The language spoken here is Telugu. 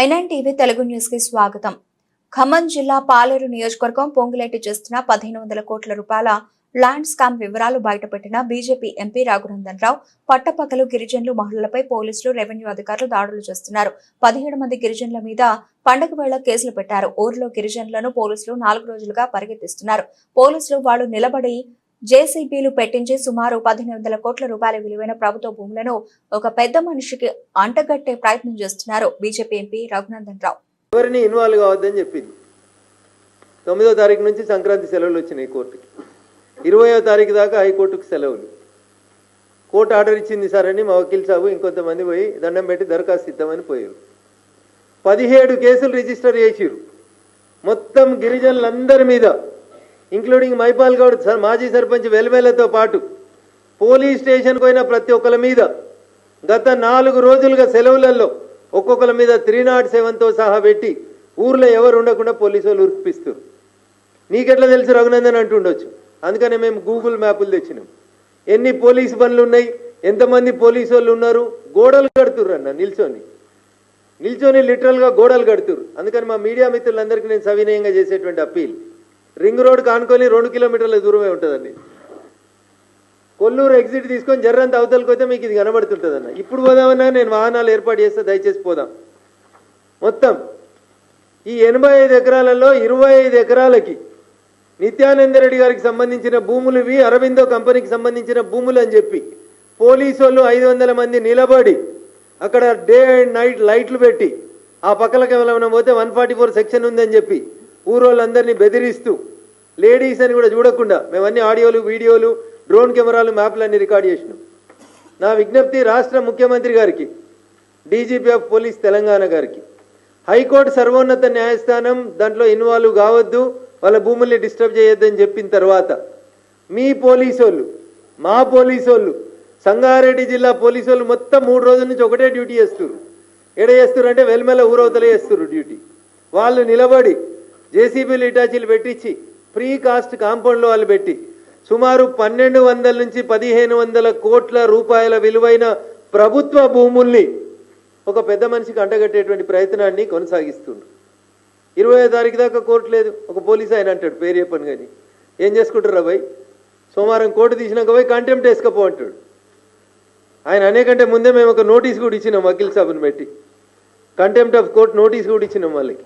ఐలాండ్ టీవీ తెలుగు న్యూస్కి స్వాగతం. ఖమ్మం జిల్లా పాలేరు నియోజకవర్గం పొంగులేటి చేస్తున్న పదిహేను వందల కోట్ల రూపాయల ల్యాండ్ స్కామ్ వివరాలు బయటపెట్టిన బీజేపీ ఎంపీ రఘునందన్ రావు పట్టపగలు గిరిజనులు మహిళలపై పోలీసులు రెవెన్యూ అధికారులు దాడులు చేస్తున్నారు. పదిహేడు మంది గిరిజనుల మీద పండగ వేళ కేసులు పెట్టారు. ఊర్లో గిరిజనులను పోలీసులు నాలుగు రోజులుగా పరిగెత్తిస్తున్నారు. పోలీసులు వాళ్ళు నిలబడి జేసీబీలు పెట్టించి సుమారు పదిహేను వందల కోట్ల రూపాయల విలువైన ప్రభుత్వ భూములను ఒక పెద్ద మనిషికి అంటగట్టే ప్రయత్నం చేస్తున్నారు బీజేపీ ఎంపీ రఘునందన్ రావు. ఎవరిని ఇన్వాల్వ్ కావద్దని చెప్పింది. తొమ్మిదో తారీఖు నుంచి సంక్రాంతి సెలవులు వచ్చినాయి కోర్టుకి. ఇరవయో తారీఖు దాకా హైకోర్టుకు సెలవులు. కోర్టు ఆర్డర్ ఇచ్చింది సార్ అని మా వకీల్ సాబు ఇంకొంతమంది పోయి దండం పెట్టి దరఖాస్తు ఇద్దామని పోయారు. పదిహేడు కేసులు రిజిస్టర్ చేసిరు మొత్తం గిరిజనులందరి మీద ఇంక్లూడింగ్ మైపాల్ గౌడ్ మాజీ సర్పంచ్ వెల్మెలతో పాటు పోలీస్ స్టేషన్కి పోయిన ప్రతి ఒక్కరి మీద గత నాలుగు రోజులుగా సెలవులలో ఒక్కొక్కరి మీద త్రీ నాట్ సెవెన్తో సహా పెట్టి ఊర్లో ఎవరు ఉండకుండా పోలీసు వాళ్ళు ఉరిపిస్తారు నీకెట్లా తెలుసు రఘునందన్ అంటుండొచ్చు. అందుకనే మేము గూగుల్ మ్యాపులు తెచ్చినాం. ఎన్ని పోలీసు పనులు ఉన్నాయి ఎంతమంది పోలీసు వాళ్ళు ఉన్నారు గోడలు కడుతుర్రు అన్న నిల్చొని. నిల్చొని లిటరల్గా గోడలు కడుతురు అందుకని మా మీడియా మిత్రులందరికీ నేను సవినయంగా చేసేటువంటి అప్పీల్. రింగ్ రోడ్ కానుకొని రెండు కిలోమీటర్ల దూరమే ఉంటుందండి. కొల్లూరు ఎగ్జిట్ తీసుకొని జర్రంత అవతలకి వస్తే మీకు ఇది కనబడుతుంటుంది అన్న ఇప్పుడు పోదామన్నా నేను వాహనాలు ఏర్పాటు చేస్తే దయచేసి పోదాం. మొత్తం ఈ ఎనభై ఐదు ఎకరాలలో ఇరవై ఐదు ఎకరాలకి నిత్యానంద రెడ్డి గారికి సంబంధించిన భూములు ఇవి అరవిందో కంపెనీకి సంబంధించిన భూములు అని చెప్పి పోలీసు వాళ్ళు ఐదు వందల మంది నిలబడి అక్కడ డే అండ్ నైట్ లైట్లు పెట్టి ఆ పక్కలకి ఏమైనా పోతే వన్ ఫార్టీ ఫోర్ సెక్షన్ ఉందని చెప్పి ఊరోళ్ళందరినీ బెదిరిస్తూ లేడీస్ అని కూడా చూడకుండా మేమన్నీ ఆడియోలు వీడియోలు డ్రోన్ కెమెరాలు మ్యాప్లు అన్ని రికార్డ్ చేసినాం. నా విజ్ఞప్తి రాష్ట్ర ముఖ్యమంత్రి గారికి డీజీపీ ఆఫ్ పోలీస్ తెలంగాణ గారికి. హైకోర్టు సర్వోన్నత న్యాయస్థానం దాంట్లో ఇన్వాల్వ్ కావద్దు వాళ్ళ భూముల్ని డిస్టర్బ్ చేయొద్దని చెప్పిన తర్వాత మీ పోలీసోళ్ళు మా పోలీసోళ్ళు సంగారెడ్డి జిల్లా పోలీసోళ్ళు మొత్తం మూడు రోజుల నుంచి ఒకటే డ్యూటీ చేస్తారు ఎడ చేస్తారు అంటే వెల్మెల ఊరవతలే చేస్తారు డ్యూటీ. వాళ్ళు నిలబడి జేసీబీలు ఇటాచీలు పెట్టించి ఫ్రీ కాస్ట్ కాంపౌండ్లో వాళ్ళు పెట్టి సుమారు పన్నెండు వందల నుంచి పదిహేను వందల కోట్ల రూపాయల విలువైన ప్రభుత్వ భూముల్ని ఒక పెద్ద మనిషికి అంటగట్టేటువంటి ప్రయత్నాన్ని కొనసాగిస్తుండ్రు. ఇరవై తారీఖు దాకా కోర్టు లేదు. ఒక పోలీస్ ఆయన అంటాడు పేరు చెప్పను కానీ. ఏం చేసుకుంటారు భయ్ సోమవారం కోర్టు తీసినాక పోయి కంటెంప్ట్ వేసుకపో అంటాడు. ఆయన అనేకంటే ముందే మేము ఒక నోటీస్ కూడా ఇచ్చినాం వకీల్ సాబుని పెట్టి. కంటెంప్ట్ ఆఫ్ కోర్ట్ నోటీస్ కూడా ఇచ్చినాం వాళ్ళకి.